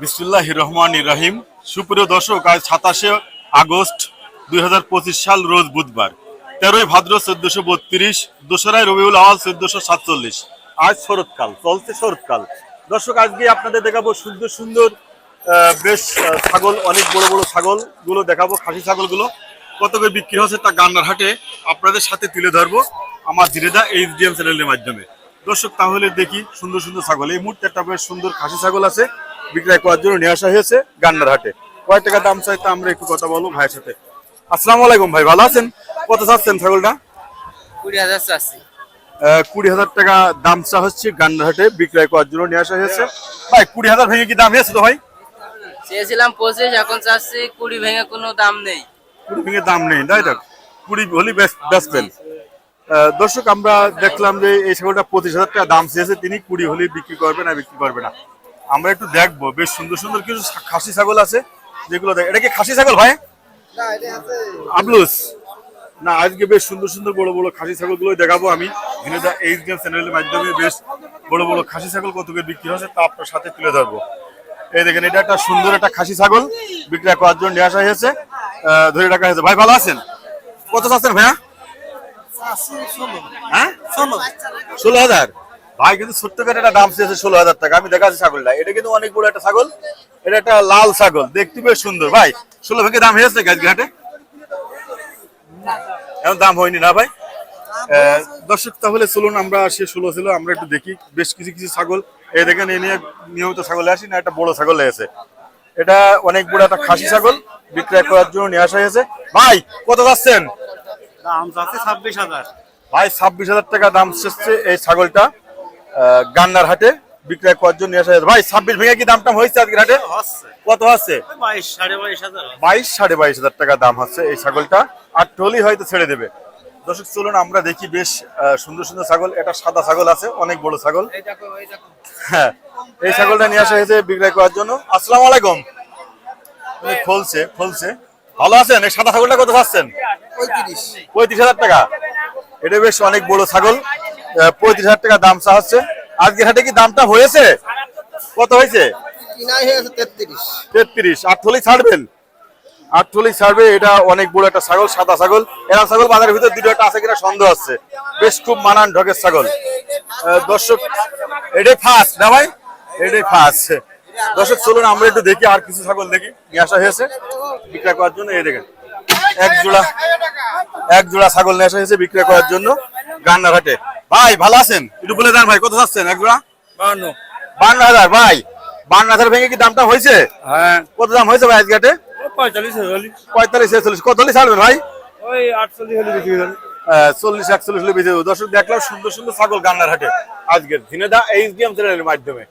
বিসমুল্লাহ রহমান রাহিম। সুপ্রিয় দর্শক, আজ সাতাশে আগস্ট দুই হাজার পঁচিশ সাল রোজ বুধবার, তেরোই ভাদ্র চোদ্দশো বত্রিশ দোসরাই রবিউল আওয়াল চোদ্দশো সাতচল্লিশ। আজ শরৎকাল, চলছে শরৎকাল। দর্শক, আজকে আপনাদের দেখাবো সুন্দর সুন্দর বেশ ছাগল, অনেক বড় বড় ছাগলগুলো দেখাবো, খাসি ছাগলগুলো। কত করে বিক্রি হচ্ছে তা গান্নার হাটে আপনাদের সাথে তুলে ধরবো আমার জিরেদা এইচডিএম চ্যানেলের মাধ্যমে। দর্শক, তাহলে দেখি সুন্দর সুন্দর ছাগল। এই মুহূর্তে একটা বেশ সুন্দর খাসি ছাগল আছে। বিক্রয় করার জন্য নিয়ে আসা হয়েছে গান্নার হাটে। কয় টাকা দাম চাই চাইতে আমরা একটু কথা বলব ভাইয়ের সাথে। আসসালামু আলাইকুম ভাই ভালো আছেন? কত চাচ্ছেন ছাগলটা? কুড়ি হাজার চাচ্ছি। কুড়ি হাজার টাকা দাম চা হচ্ছে গান্নার হাটে বিক্রয় করার জন্য নিয়ে আসা হয়েছে। ভাই কুড়ি হাজার ভেঙে কি দাম হয়েছে তো ভাই? চেয়েছিলাম পঁচিশ এখন চাচ্ছি কুড়ি ভেঙে কোনো দাম নেই। কুড়ি ভেঙে দাম নেই তাই তো? কুড়ি হলি বেচবেন দর্শক আমরা দেখলাম যে এই ছাগলটা পঁচিশ হাজার টাকা দাম চেয়েছে তিনি কুড়ি হলে বিক্রি করবে না বিক্রি করবে না। আমরা একটু দেখব। বেশ সুন্দর সুন্দর কিছু খাসি ছাগল আছে যেগুলো দেখ এটা কি খাসি ছাগল ভাই? আবলুস। না আজকে বেশ সুন্দর সুন্দর বড় বড় খাসি ছাগলগুলো দেখাবো আমি। ভিনেদা এইচ গেম চ্যানেলের মাধ্যমে বেশ বড় বড় খাসি ছাগল কত করে বিক্রি হচ্ছে তা আপনার সাথে তুলে ধরবো। এই দেখেন এটা একটা সুন্দর একটা খাসি ছাগল বিক্রয় করার জন্য নিয়ে আসা হয়েছে। ধরে রাখা হয়েছে। ভাই ভালো আছেন? কত চাচ্ছেন ভাইয়া? হ্যাঁ? ষোলো হাজার? ভাই কিন্তু ছোট্ট করে একটা দাম চেয়েছে ষোলো হাজার টাকা। আমি দেখাচ্ছি ছাগলটা। এটা কিন্তু অনেক বড় একটা ছাগল। এটা একটা লাল ছাগল। দেখতে বেশ সুন্দর। ভাই ষোলো ভেঙে দাম হয়েছে গাছ ঘাটে এখন দাম হয়নি না ভাই? দর্শক তাহলে চলুন আমরা সে ষোলো ছিল আমরা একটু দেখি। বেশ কিছু কিছু ছাগল। এই দেখেন এই নিয়ে নিয়মিত ছাগল আসি না একটা বড় ছাগল এসে এটা অনেক বড় একটা খাসি ছাগল। বিক্রয় করার জন্য নিয়ে আসা হয়েছে। ভাই কত যাচ্ছেন? দাম যাচ্ছে ছাব্বিশ হাজার। ভাই ছাব্বিশ হাজার টাকা দাম শেষছে এই ছাগলটা। গান্নার হাটে বিক্রয় করার জন্য নিয়ে আসা ভাই ছাব্বিশ ভেঙে কি দাম টাম হয়েছে আজকের হাটে? কত আছে? বাইশ সাড়ে বাইশ হাজার টাকা দাম হচ্ছে এই ছাগলটা। আর টলি হয়তো ছেড়ে দেবে। দর্শক চলুন আমরা দেখি বেশ সুন্দর সুন্দর ছাগল। এটা সাদা ছাগল আছে অনেক বড় ছাগল। হ্যাঁ এই ছাগলটা নিয়ে আসা হয়েছে বিক্রয় করার জন্য। আসসালামু আলাইকুম। উনি খুলছে খুলছে। ভালো আছেন? এই সাদা ছাগলটা কত পাচ্ছেন? পঁয়ত্রিশ হাজার টাকা। এটা বেশ অনেক বড় ছাগল। পঁয়ত্রিশ হাজার টাকা দাম চা হচ্ছে। আজকের হাটে কি দামটা হয়েছে? কত হয়েছে? তেত্রিশ। আটথলি ছাড়বেন? আটথলি ছাড়বে এটা অনেক বড় একটা ছাগল সাদা ছাগল। এরা ছাগল বাজারের ভিতর দুটো একটা আছে কিনা সন্দেহ আছে। বেশ খুব মানান ঢকের ছাগল। দর্শক এটাই ফার্স্ট না ভাই? এটাই ফার্স্ট দর্শক চলুন আমরা একটু দেখি আর কিছু ছাগল দেখি। নিয়ে আসা হয়েছে। বিক্রয় করার জন্য এই দেখেন এক জোড়া এক জোড়া ছাগল নিয়ে আসা হয়েছে বিক্রয় করার জন্য। গান্নার হাটে ভাই ভালো আছেন? একটু বলে দেন ভাই কত চাচ্ছেন একগুলা বান্ন। বান্ন হাজার ভাই। বান্ন হাজার ভেঙে কি দামটা হয়েছে? হ্যাঁ। কত দাম হয়েছে ভাই আজকে হাটে পঁয়তাল্লিশ চল্লিশ পঁয়তাল্লিশ ছেচল্লিশ। কত ছাড়বেন ভাই? ওই আটচল্লিশ হলে বিক্রি চল্লিশ একচল্লিশ হলে বেঁচে দর্শক দেখলাম সুন্দর সুন্দর ছাগল গান্নার হাটে আজকের ডি এইচডিএম চ্যানেলের মাধ্যমে।